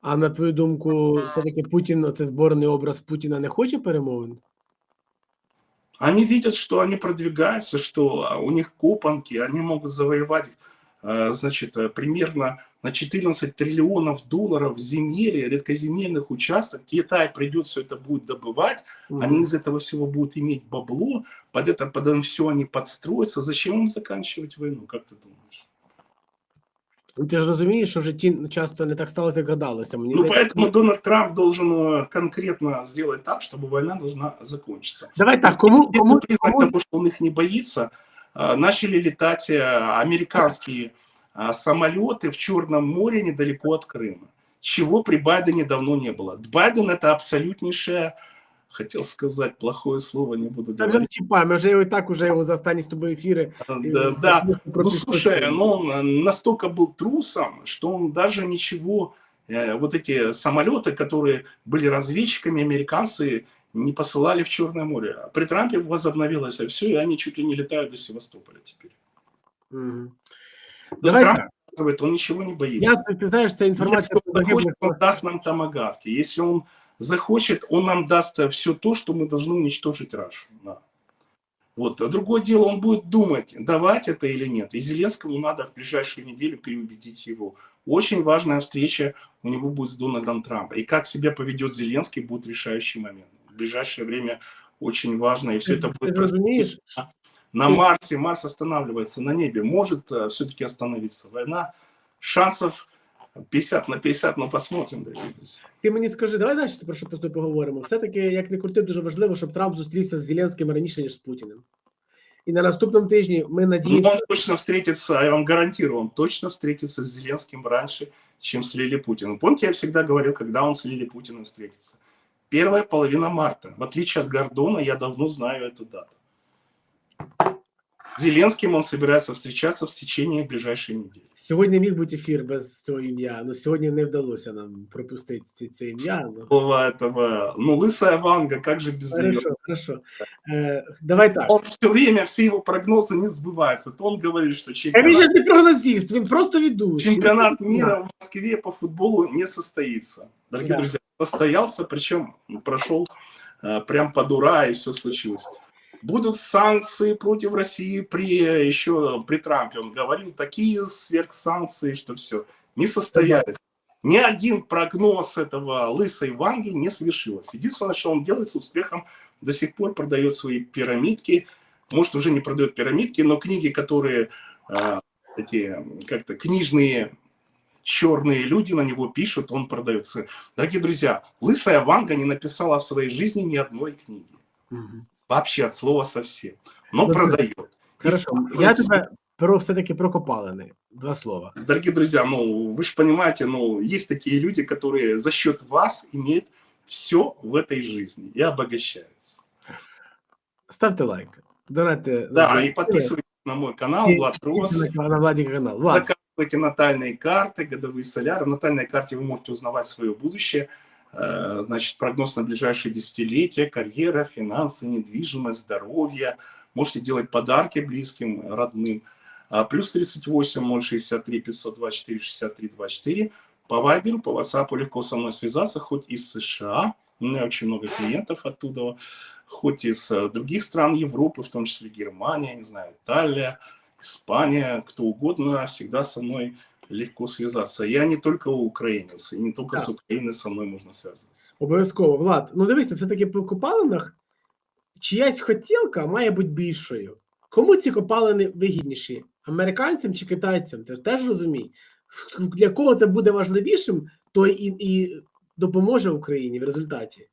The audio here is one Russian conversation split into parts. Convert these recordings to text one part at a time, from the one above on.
А на твою думку, все-таки Путін, це зборений образ Путіна не хоче перемовин? Они видят, что они продвигаются, что а, у них копанки, они могут завоевать, э, значит, э, примерно на 14 триллионов долларов земель, редкоземельных участков. Китай придет, все это будет добывать, они из этого всего будут иметь бабло, под это под все они подстроятся. Зачем им заканчивать войну, как ты думаешь? Ти ж розумієш, що в житті часто не так сталося, як гадалося. Мені Ну, не- поэтому Дональд Трамп должен э, конкретно сделать так, чтобы война должна закончиться. Давай так, кому, Первый кому, признак кому... того, что он их не боится, а, начали летать а, американские а, самолеты в Черном море недалеко от Крыма, чего при Байдене давно не было. Байден это абсолютнейшее, хотел сказать плохое слово, не буду Та вже не говорить. чіпай, ми вже його і так уже його за останні з тобою ефіри. Да, да. Ну, слушай, ну он э, настолько был трусом, что он даже ничего, э, вот эти самолеты, которые были разведчиками, американцы не посылали в Черное море. А При Трампе возобновилось все, и они чуть ли не летают до Севастополя теперь. Мгм. То есть Давай Трамп так. показывает, он ничего не боится. Я, ти знаєш, це інформація. Если он захочет, он даст нам томагавки. Если он захочет, он нам даст все то, что мы должны уничтожить Рашу. Да. Вот. А другое дело, он будет думать, давать это или нет. И Зеленскому надо в ближайшую неделю переубедить его. Очень важная встреча у него будет с Дональдом Трампом. И как себя поведет Зеленский, будет решающий момент. В ближайшее время очень важно, и все это будет розумієш? на Марсе. Марс останавливается на небе. Может все-таки остановиться война. Шансов 50 на 50, но посмотрим, дорогие друзья. Ти мені скажи, давай далі про що просто поговоримо. Все-таки, як не крути, дуже важливо, щоб Трамп зустрівся з Зеленським раніше, ніж з Путіним. І на наступному тижні ми Ну, надіємося. он точно встретится, я вам гарантирую, он точно встретится с Зеленским раньше, чем с Лили Путиным. Помните, я всегда говорил, когда он с Лили Путиным встретится? Первая половина марта. В отличие от Гордона, я давно знаю эту дату. С Зеленским он собирается встречаться в течение ближайшей недели. Сьогодні міг бути ефір без цього ім'я, але сьогодні не вдалося нам пропустити це, це ім'я. Ну, Слова этого, ну, лысая Ванга, как же без нее? хорошо, хорошо. Е, давай так. Он все время, все его прогнозы не сбываются. То он говорит, что А він чемпионат, же ж не прогнозист, він просто ведучий. чемпионат мира в Москве по футболу не состоится. Дорогие Да. друзья, состоялся, причем прошел э, прям под ура, и все случилось. Будут санкции против России при еще при Трампе. Он говорил такие сверхсанкции, что все не состоялись. Ни один прогноз этого лысой Ванги не совершилось. Единственное, что он делает с успехом, до сих пор продает свои пирамидки. Может, уже не продает пирамидки, но книги, которые э, эти как-то книжные черные люди на него пишут, он продает. Дорогие друзья, лысая Ванга не написала в своей жизни ни одной книги. Мгм. Вообще от слова совсем. Но Ну, продает. Хорошо. И Я тебе про все-таки про копалини. Два слова. Дорогие друзья, ну, вы же понимаете, ну, есть такие люди, которые за счет вас имеют все в этой жизни и обогащаются. Ставте лайк. Донайте. Да, и подписывайтесь на мой канал, И- Влад Рос. на, Владі канал. Влад, Заказывайте натальные карты, годовые соляры. В натальной карте вы можете узнавать свое будущее. Э, Значит, прогноз на ближайшие десятилетия, карьера, финансы, недвижимость, здоровье. Можете делать подарки близким, родным. А, Плюс 38 063 524 63 24. По Вайберу, по WhatsApp легко со мной связаться, хоть из США. У меня очень много клиентов оттуда. Хоть из э, других стран Европы, в том числе Германия, не знаю, Италия, Испания, кто угодно, всегда со мной легко связаться. Я не только украинец, и не только Да. с Украины со мной можно связываться. обов'язково. Влад, ну дивися, це таки по копалинах. Чиясь хотілка має бути більшою. Кому ці копалини вигідніші? Американцям чи китайцям? Ти ж теж розумій. Для кого це буде важливішим, той і, і допоможе Україні в результаті.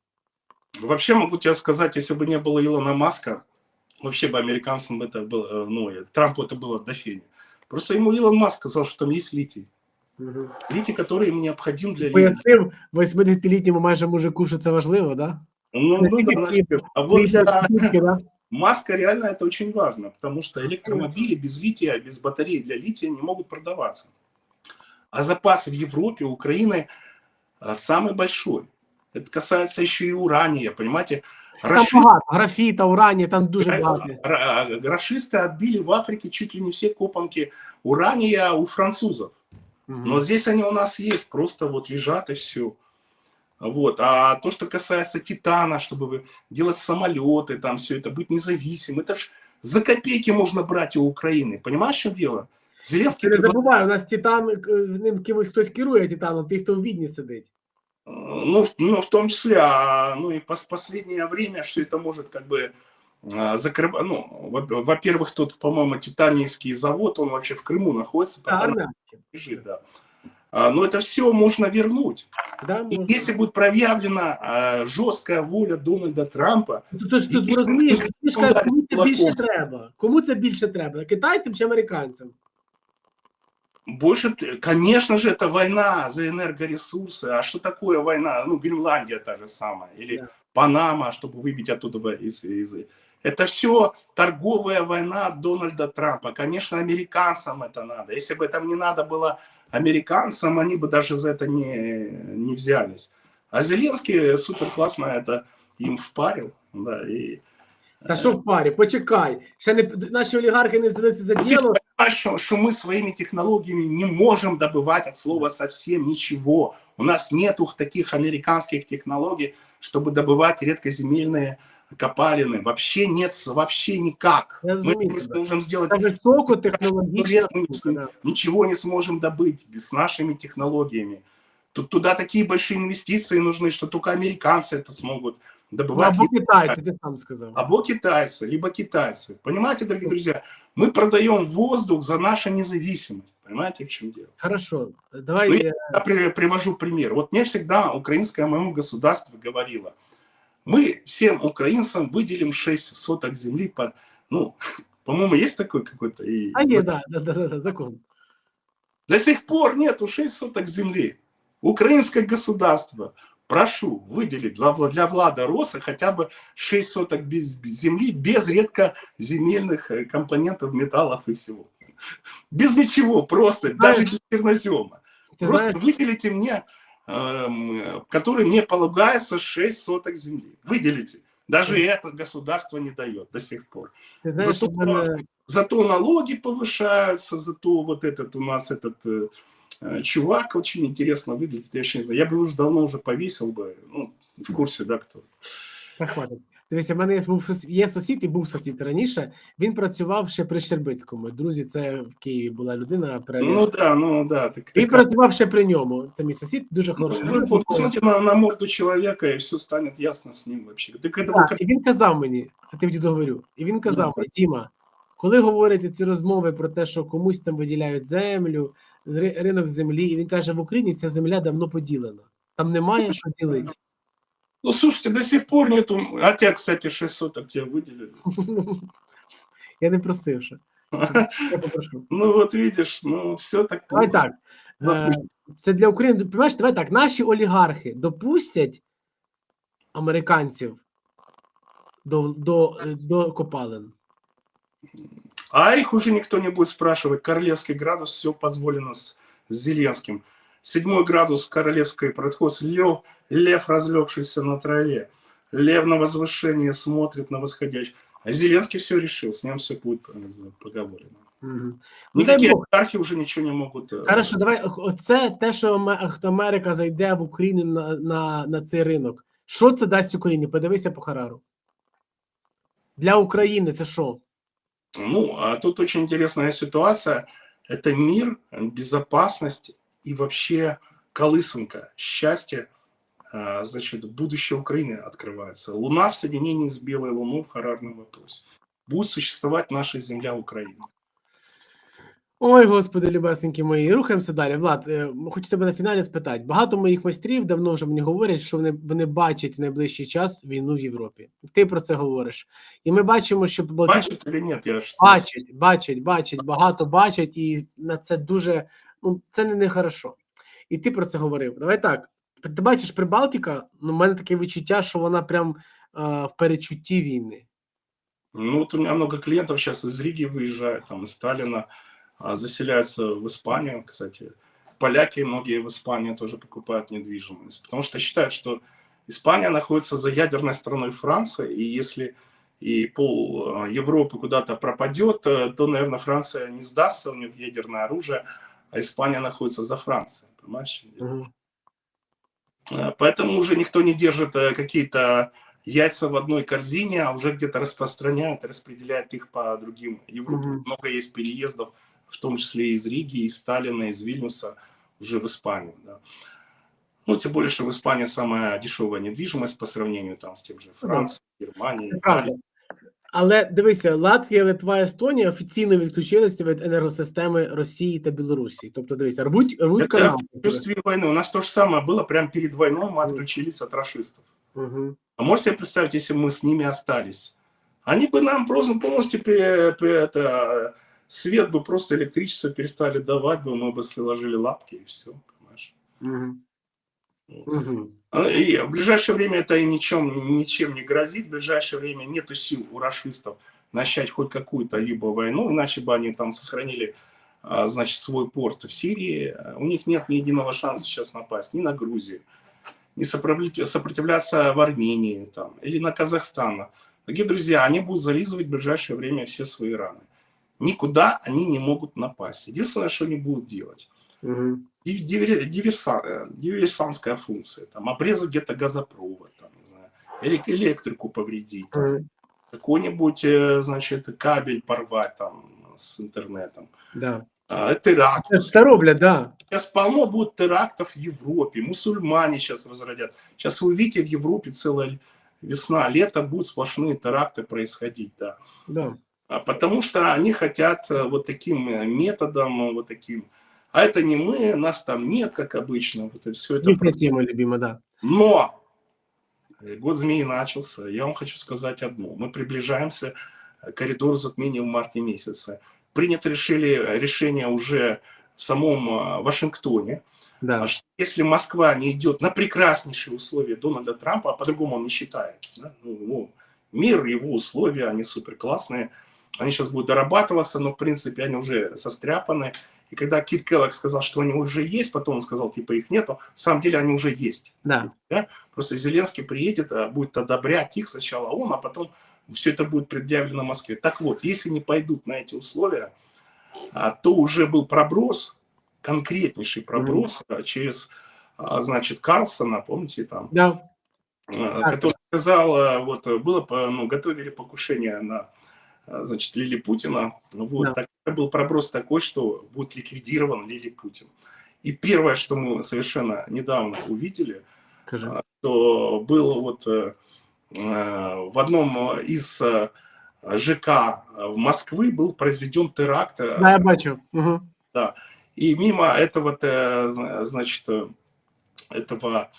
Вообще могу тебе сказать, если бы не было Илона Маска, вообще бы американцам это было, э, ну, и Трампу это было до фени. Просто ему Илон Маск сказал, что там есть литий. Угу. Литий, который им необходим для. Пояснив 80-літньому майже мужику, що це важливо, да? Ну, ну, да, а вот для да? Маска реально это очень важно, потому что электромобили без лития, без батареи для лития не могут продаваться. А запас в Европе, Украины а, самый большой. Это касается еще и урания, понимаете? Там Раши- багато, графіта, урані, там дуже Ра- багато. ра- Рашисты отбили в Африке чуть ли не все копанки урания у французов. Мгм. Но здесь они у нас есть, просто вот лежат и все. Вот. А то, что касается Титана, чтобы вы- делать самолеты, там все это, быть независимым, это ж за копейки можно брать у Украины. Понимаешь, в чем дело? Зеленский Ти не предла- забувай, у нас Титан, е, ним кимось хтось керує Титаном, тих, хто в Відні сидить. Ну, в- ну, в том числе, а, ну и пос- последнее время все это может как бы закрывать, ну, во- во-первых, тот, по-моему, титанийский завод, он вообще в Крыму находится, Та, там армянське. лежит, да. А, Но это все можно вернуть. Да, И можна. если будет проявлена а, жесткая воля Дональда Трампа, Тут, тут, тут Якщо розумієш, ми ти ж кажеш, кому це кулаком. більше треба? Кому це більше треба? Китайцям чи американцям? больше, т- конечно же, это война за энергоресурсы. А что такое война? Ну, Гренландия та же самая. Или Да. Панама, чтобы выбить оттуда во- из... из- Это все торговая война Дональда Трампа. Конечно, американцам это надо. Если бы это не надо было американцам, они бы даже за это не, не взялись. А Зеленский супер классно это им впарил. Да, и Та що в парі? Почекай. Ще не наші олігархи не взялися за Ну, ты діло. что, что мы своими технологиями не можем добывать от слова совсем ничего. У нас нету таких американских технологий, чтобы добывать редкоземельные копалины. Вообще нет, вообще никак. Я Мы разумею не сможем сделать Це високотехнологічна мы штука. да. ничего не сможем добыть без нашими технологиями. Тут туда такие большие инвестиции нужны, что только американцы это смогут добывать. або китайці, ти сам сказав. Або китайцы, либо китайцы. Понимаете, дорогие друзья, мы продаем воздух за нашу независимость. Понимаете, в чем дело? Хорошо, давай. Ну, е, Я при- привожу пример. Вот мне всегда украинское моему государство говорило, мы всем украинцам выделим 6 соток земли по, ну, по-моему, есть такой какой-то и А да, да, да, да, да, закон. до сих пор нету 6 соток земли. Украинское государство, прошу выделить для, для Влада Роса хотя бы 6 соток без, без земли, без редкоземельных э, компонентов, металлов и всего. Без ничего, просто, даже без чернозема. Просто знаєш, выделите мне, эм, который мне полагается 6 соток земли. Выделите. Даже это государство не дает до сих пор. знаєш, зато мене Зато налоги повышаются, зато вот этот у нас этот э, чувак очень интересно выглядит. Я, вообще не знаю, я бы уже давно уже повесил бы, ну, в курсе, да, кто. Та хватить. Дивіться, в мене є, був сус- є сусід і був сусід раніше. Він працював ще при Щербицькому. Друзі, це в Києві була людина. При... Ну да, ну да. Так, Він так, працював ще при ньому. Це мій сусід, дуже ну, хороший. вы людина. посмотрите на, на морду человека, и все станет ясно с ним вообще. Так это Так, і він казав мені, а ти діду говорю, і він казав мені, Діма, коли говорять ці розмови про те, що комусь там виділяють землю, з ри- ринок землі, і він каже, в Україні вся земля давно поділена. Там немає що ділити. Ну, слушайте, до сих пор нету... А тебя, кстати, 6 соток тебе выделили. Я не просив ще. Я попрошу. Ну, вот видишь, ну, все так... Давай так. Е, Це для України. Понимаєш, давай так. Наші олігархи допустять американців до, до, до копалин. А их уже никто не будет спрашивать. Королевский градус, все позволено с, с Зеленским. Седьмой градус королевской происходит лев, лев, разлегшийся на траве. Лев на возвышение смотрит на восходящий. А Зеленский все решил, с ним все будет э, поговорено. Угу. Ну, дай Никакие Бог. олигархи уже ничего не могут... э, Хорошо, давай. Оце те, що Аме- хто Америка зайде в Україну на, на, на цей ринок. Що це дасть Україні? Подивися по Харару. Для України це що? Ну, а тут очень интересная ситуация. Это мир, безопасность и вообще колысанка, счастье, а, значит, будущее Украины открывается. Луна в соединении с Белой Луной в харарном вопросе. Будет существовать наша земля Украина. Ой, господи, любесенькі мої, рухаємося далі. Влад, е, хочу тебе на фіналі спитати. Багато моїх майстрів давно вже мені говорять, що вони, вони бачать в найближчий час війну в Європі. Ти про це говориш. І ми бачимо, що Бачит или нет? Я что бачать, бачать, бачать, багато бачать, і на це дуже ну це не, хорошо. І ти про це говорив. Давай так. Ти бачиш Прибалтика, ну, в мене таке відчуття, що вона прям е, в перечутті війни. Ну, вот у меня много клиентов сейчас из Риги выезжают, там, из Сталина, а, заселяются в Испанию, кстати. Поляки многие в Испании тоже покупают недвижимость, потому что считают, что Испания находится за ядерной страной Франции, и если и пол а, Европы куда-то пропадет, э, то, наверное, Франция не сдастся, у них ядерное оружие, а Испания находится за Францией, понимаешь? Э, Поэтому уже никто не держит э, какие-то яйца в одной корзине, а уже где-то распространяет, распределяет их по другим Европе. Мгм. Много есть переездов, в том числе из Риги, из Сталина, из Вильнюса уже в Испанию. Да. Ну, тем более, что в Испании самая дешевая недвижимость по сравнению там, с тем же Францией, Германией. Це правда. Але дивися, Латвія, Литва, Естонія офіційно відключилися від енергосистеми Росії та Білорусі. Тобто, дивися, рвуть, рвуть Это канал. в предчувствии войны. У нас то же самое было прямо перед войной, мы отключились от расистов. Угу. А можете себе представить, если мы с ними остались? Они бы нам просто полностью пе- пе- это, свет бы просто электричество перестали давать бы, мы бы сложили лапки и все, понимаешь? Угу. Угу. И в ближайшее время это и ничем, ничем не грозит. В ближайшее время нету сил у расистов начать хоть какую-то либо войну, иначе бы они там сохранили а, значит, свой порт в Сирии. У них нет ни единого шанса сейчас напасть ни на Грузию, сопротивля- сопротивляться в Армении там, или на Казахстан. Дорогие друзья, они будут зализывать в ближайшее время все свои раны. Никуда они не могут напасть. Единственное, что они будут делать, Угу. див- дивер- диверса- э, диверсантская функция, там, обрезать где-то газопровод, там, не знаю, или электрику повредить, там, какой-нибудь, э, значит, кабель порвать там с интернетом, Да. А, теракт. Це роблять, да. Сейчас полно будет терактов в Европе, мусульмане сейчас возродят. Сейчас вы увидите в Европе целая весна, лето, будут сплошные теракты происходить, да. да. А Потому что они хотят э, вот таким э, методом, э, вот таким. А это не мы, нас там нет, как обычно. Вот все это. Їхня тема любима, да. Но год змеи начался. Я вам хочу сказать одно. Мы приближаемся к коридору затмения в марте месяце. Принято решили, решение уже в самом Вашингтоне. да. А что если Москва не идет на прекраснейшие условия Дональда Трампа, а по-другому он не считает. да, ну, его мир, его условия, они супер классные. Они сейчас будут дорабатываться, но в принципе они уже состряпаны. И когда Кит Келлог сказал, что они уже есть, потом он сказал, типа их нету, на самом деле они уже есть. Да. Просто Зеленский приедет, а будет одобрять их сначала он, а потом все это будет предъявлено Москве. Так вот, если не пойдут на эти условия, а, то уже был проброс, конкретнейший проброс а, через, значит, Карлсона, помните, там, Да. который сказал, вот, было, ну, готовили покушение на, значит, Лили Путина. Вот, Да. это был проброс такой, что будет ликвидирован Лили Путин. И первое, что мы совершенно недавно увидели, Кажи. а, что был вот э, э, в одном из э, ЖК в Москве был произведен теракт, Да, я бачу. Угу. и мимо этого, зна- значит, этого,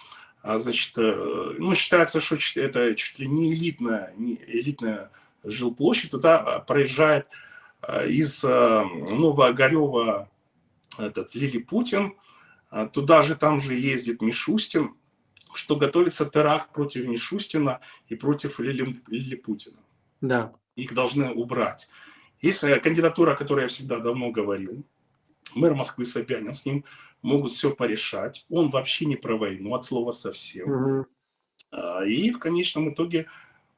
а, значит, ну, считается, что это чуть ли не элитная, не элитная жилплощадь, туда а, проезжает а, из э, Новоогарева этот Лили Путин, а, туда же там же ездит Мишустин, что готовится теракт против Мишустина и против Лили, Лили Путина Да. их должны убрать. Есть э, кандидатура, о которой я всегда давно говорил. Мэр Москвы Собянин, с ним могут все порешать. Он вообще не про войну, от слова совсем. Угу. А, И в конечном итоге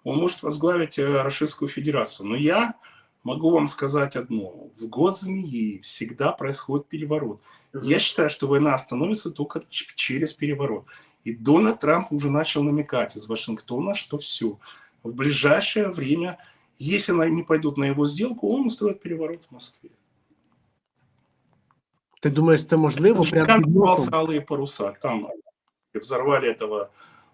он может возглавить э, Российскую Федерацию. Но я могу вам сказать одно. В год змеи всегда происходит переворот. Я считаю, что война остановится только через переворот. И Дональд Трамп уже начал намекать из Вашингтона, что все. В ближайшее время, если они не пойдут на его сделку, он устроит переворот в Москве. Ти думаєш, це можливо? Прямо Там під носом? алые паруса. Там взорвали этого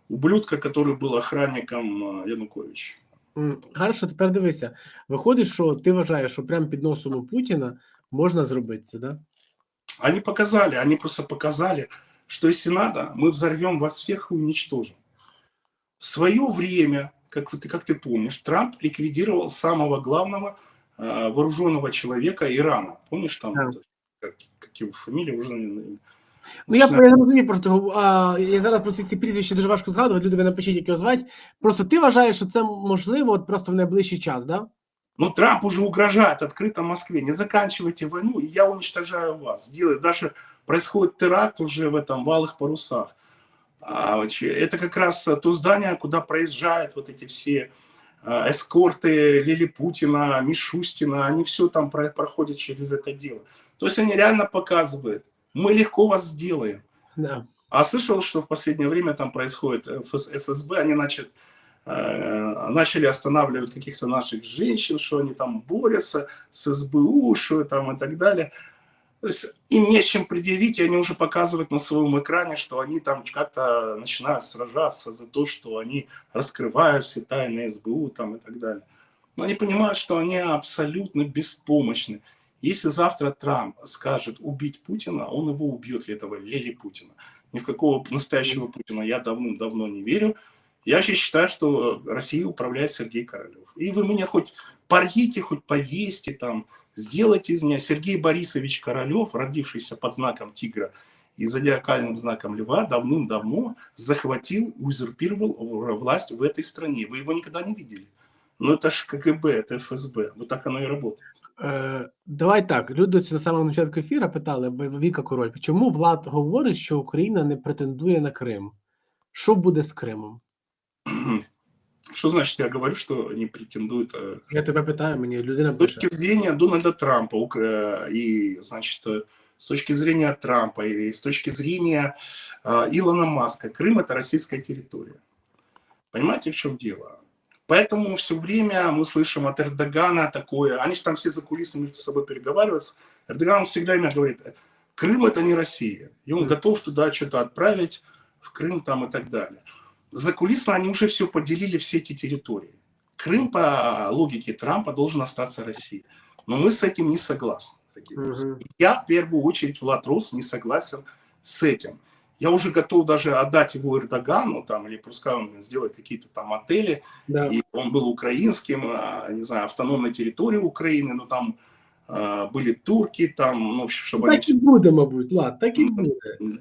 ублюдка, который был охранником э, Януковича. М, Хорошо, тепер дивися. Виходить, що ти вважаєш, що прямо під носом у Путіна можна зробити це, да? Они показали, они просто показали, что если надо, мы взорвем вас всех и уничтожим. В свое время, как, вот ты, как ты помнишь, Трамп ликвидировал самого главного э, вооруженного человека Ирана. Помнишь там, Да. вот, как, как его фамилия уже... наверное, Ну я, начинаю- я розумію, просто а, я зараз просто ці прізвища дуже важко згадувати, люди ви напишіть, як його звати. Просто ти вважаєш, що це можливо от просто в найближчий час, да? Но Трамп уже угрожает открыто Москве. Не заканчивайте войну, и я уничтожаю вас. Сделай, даже происходит теракт уже в этом валых парусах. А, вот че- это как раз э, то здание, куда проезжают вот эти все э, эскорты Лили Путина, Мишустина. Они все там про- проходят через это дело. То есть они реально показывают, мы легко вас сделаем. Да. А слышал, что в последнее время там происходит ФС- ФСБ, они значит, э, начали останавливать каких-то наших женщин, что они там борются с СБУ, что там и так далее. То есть им нечем предъявить, и они уже показывают на своем экране, что они там как-то начинают сражаться за то, что они раскрывают все тайны СБУ там и так далее. Но они понимают, что они абсолютно беспомощны. Если завтра Трамп скажет убить Путина, он его убьет, этого Лили Путина. Ни в какого настоящего Путина я давным-давно не верю. Я вообще считаю, что Россией управляет Сергей Королев. И вы меня хоть порвите, хоть повесьте там, сделайте из меня Сергей Борисович Королев, родившийся под знаком тигра и зодиакальным знаком льва, давным-давно захватил, узурпировал власть в этой стране. Вы его никогда не видели. Ну это ж КГБ, это ФСБ. Вот так оно и работает. Е, давай так. Люди ось на самому початку ефіру питали, бо Віка Король, чому Влад говорить, що Україна не претендує на Крим? Що буде з Кримом? Что значит, я говорю, что они претендуют... э, Я тебе питаю, мені людина С пише. точки зрения Дональда Трампа ук- э, и, значит, э, с точки зрения Трампа и с точки зрения э, Илона Маска, Крым – это российская территория. Понимаете, в чем дело? Поэтому все время мы слышим от Эрдогана такое, они же там все за кулисами между собой переговариваются. Эрдоган все время говорит, Крым – это не Россия. И он готов туда что-то отправить, в Крым там и так далее. За кулисно они уже все поделили, все эти территории. Крым по логике Трампа должен остаться Россией. Но мы с этим не согласны. Я в первую очередь, Влад Рос, не согласен с этим Я уже готов даже отдать его Эрдогану, там, или пускай он сделает какие-то там отели, Да. и он был украинским, а, не знаю, автономной территории Украины, но там а, были турки, там, ну, в общем, чтобы они Так і буде, мабуть, Влад, так і буде.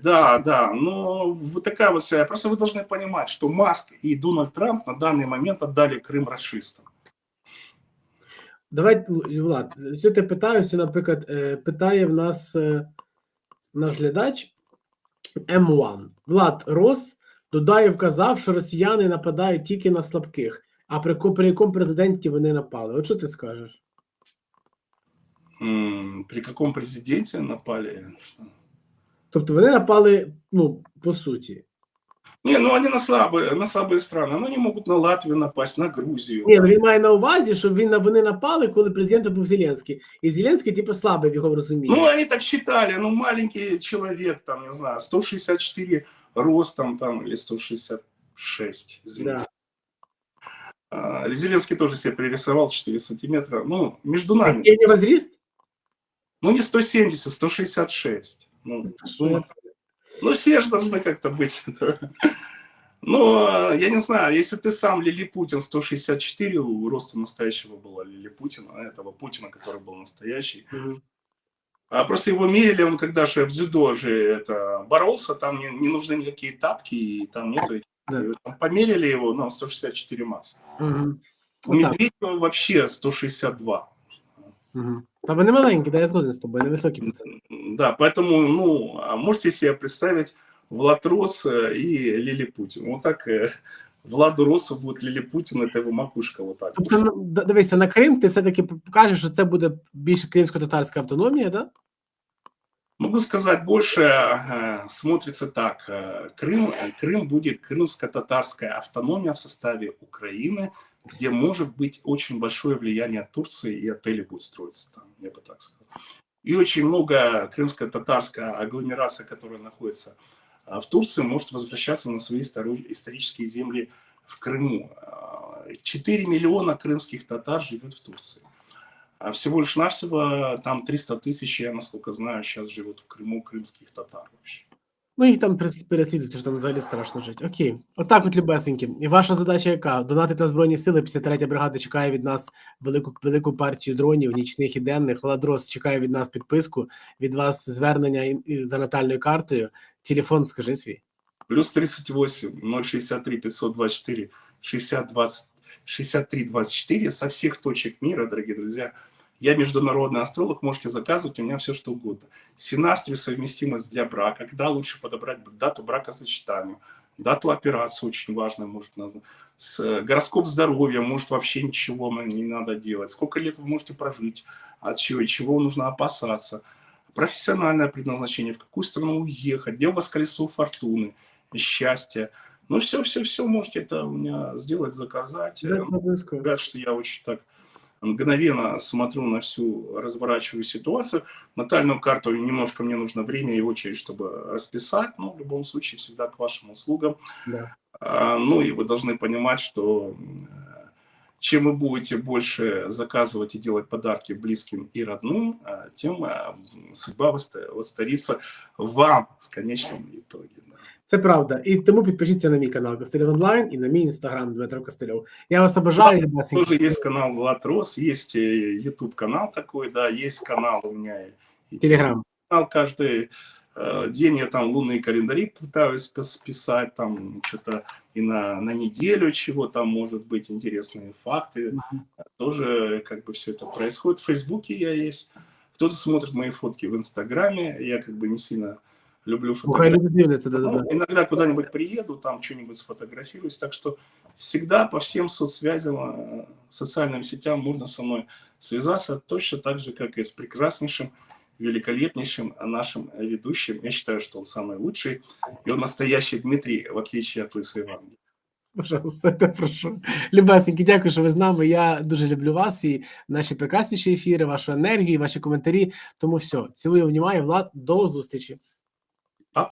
да, да, но вот такая вот вся. Просто вы должны понимать, что Маск и Дональд Трамп на данный момент отдали Крым расистам. Давай, Л- Влад, що ти питаєшся, наприклад, е, питає в нас е, наш глядач М1. Влад Рос додає, вказав, що росіяни нападають тільки на слабких. А при, при якому президенті вони напали? От що ти скажеш? При якому президенті напали? Тобто вони напали, ну, по суті. Не, ну они на слабые, на слабые страны. Но они могут на Латвию напасть, на Грузию. Ні, ну він має на увазі, що він на- вони напали, коли президентом був Зеленський. І Зеленський, типу, слабий в його розумінні. Ну, они так считали, ну, маленький человек, там, не знаю, 164 ростом, там, или 166, извините. да. А, Зеленский тоже себе пририсовал 4 сантиметра. Ну, между нами. Який у нього зріст? Ну, не 170, 166. Ну, Що ну, все же должны как-то быть. это. Но я не знаю, если ты сам Лилипутин 164, у роста настоящего было Лилипутина, а этого Путина, который был настоящий. А просто его мерили, он когда же в дзюдо же это боролся, там не, не нужны никакие тапки, и там нету. Да. И вот там померили его, ну, 164 масс. Мгм. У Отак. Медведева вообще 162. Мгм. Та вони маленькі, да, я згоден з тобою, невисокі пацани. Да, поэтому, ну, а можете себе представить Влад Рос э, и Лили Путин. Вот так э, Владу Росу будет Лили Путин, это его макушка вот так. Тобто, ну, д- дивися, на Крим ти все-таки кажеш, що це буде більше кримсько-татарська автономія, да? Могу сказать больше, э, смотрится так. э, Крым, э, Крым будет крымско-татарская автономия в составе Украины, где может быть очень большое влияние Турции, и отели будут строиться там, я бы так сказал. И очень много крымско-татарская агломерация, которая находится а, в Турции, может возвращаться на свои истори- исторические земли в Крыму. А, 4 миллиона крымских татар живет в Турции. А всего лишь навсего там 300 тысяч, я насколько знаю, сейчас живут в Крыму крымских татар вообще. Ну, їх там перес- переслідують, що там взагалі страшно жити. Окей. Отак от, любесенькі. І ваша задача яка? Донатить на Збройні Сили, 53-я бригада чекає від нас велику, велику партію дронів, нічних і денних. Владрос чекає від нас підписку, від вас звернення за натальною картою. Телефон, скажи свій. Плюс 38 063 524 60 20 63 24 со всех точек мира, дорогие друзья. Я международный астролог, можете заказывать у меня все что угодно. Синастрию совместимость для брака, когда лучше подобрать дату бракосочетания, дату операции очень важно, может назначить. С, э, гороскоп здоровья, может вообще ничего не надо делать. Сколько лет вы можете прожить, от чего, чего нужно опасаться. профессиональное предназначение, в какую страну уехать, где у вас колесо фортуны, счастья. Ну, все-все-все можете это у меня сделать, заказать. Да. Говорят, что я очень так мгновенно смотрю на всю разворачиваю ситуацию. Натальную карту немножко мне нужно время и очередь, чтобы расписать, но в любом случае всегда к вашим услугам. Да. А, Ну и вы должны понимать, что э, чем вы будете больше заказывать и делать подарки близким и родным, а, тем а, судьба воцарится вам в конечном итоге. да. Це правда. І тому підпишіться на мій канал Костельов онлайн і на мій інстаграм Дмитро Костельов. Я вас обожаю, ребятки. Тоже есть канал Влад Рос, есть э, YouTube канал такой, да, есть канал у меня и Телеграм. канал каждый э, день я там лунные календари пытаюсь пис- писать, там что-то и на, на неделю чего там может быть интересные факты. Мгм. Тоже как бы все это происходит. В Фейсбуке я есть. Кто-то смотрит мои фотки в Инстаграме. Я как бы не сильно люблю Хай фотографии. люди дивляться, да, да, Ну, да. иногда куда-нибудь приеду, там что-нибудь сфотографируюсь. Так что всегда по всем соцсвязям, э, социальным сетям можно со мной связаться, точно так же, как и с прекраснейшим, великолепнейшим нашим ведущим. Я считаю, что он самый лучший. И он настоящий Дмитрий, в отличие от Лысой Ванги. Пожалуйста, я прошу. Любесенькі, дякую, що ви з нами. Я дуже люблю вас і наші прекрасніші ефіри, вашу енергію, ваші коментарі. Тому все, цілую, обнімаю, Влад, до зустрічі.